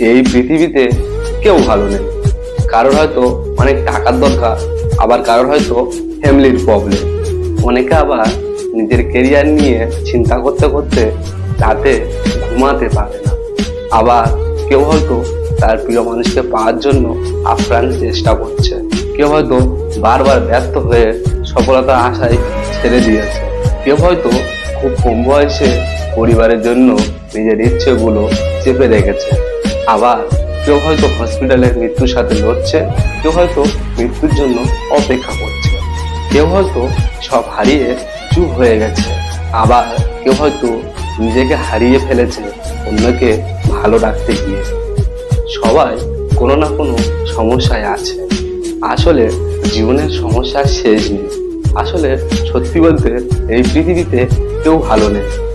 এই পৃথিবীতে কেউ ভালো নেই। কারোর হয়তো অনেক টাকার দরকার, আবার কারোর হয়তো ফ্যামিলির প্রবলেম অনেকে আবার নিজের কেরিয়ার নিয়ে চিন্তা করতে করতে রাতে ঘুমাতে পারে না। আবার কেউ হয়তো তার প্রিয় মানুষকে পাওয়ার জন্য আপ্রাণ চেষ্টা করছে। কেউ হয়তো বারবার ব্যর্থ হয়ে সফলতার আশায় ছেড়ে দিয়েছে। কেউ হয়তো খুব কম বয়সে পরিবারের জন্য নিজের ইচ্ছেগুলো চেপে রেখেছে। আবার কেউ হয়তো হসপিটালে মৃত্যুর সাথে লড়ছে, কেউ হয়তো মৃত্যুর জন্য অপেক্ষা করছে। কেউ হয়তো সব হারিয়ে চুপ হয়ে গেছে। আবার কেউ হয়তো নিজেকে হারিয়ে ফেলেছে, অন্যকে ভালো রাখতে গিয়ে। সবাই কোনো না কোনো সমস্যায় আছে। আসলে জীবনের সমস্যার শেষ নেই। আসলে সত্যি বলতে এই পৃথিবীতে কেউ ভালো নেই।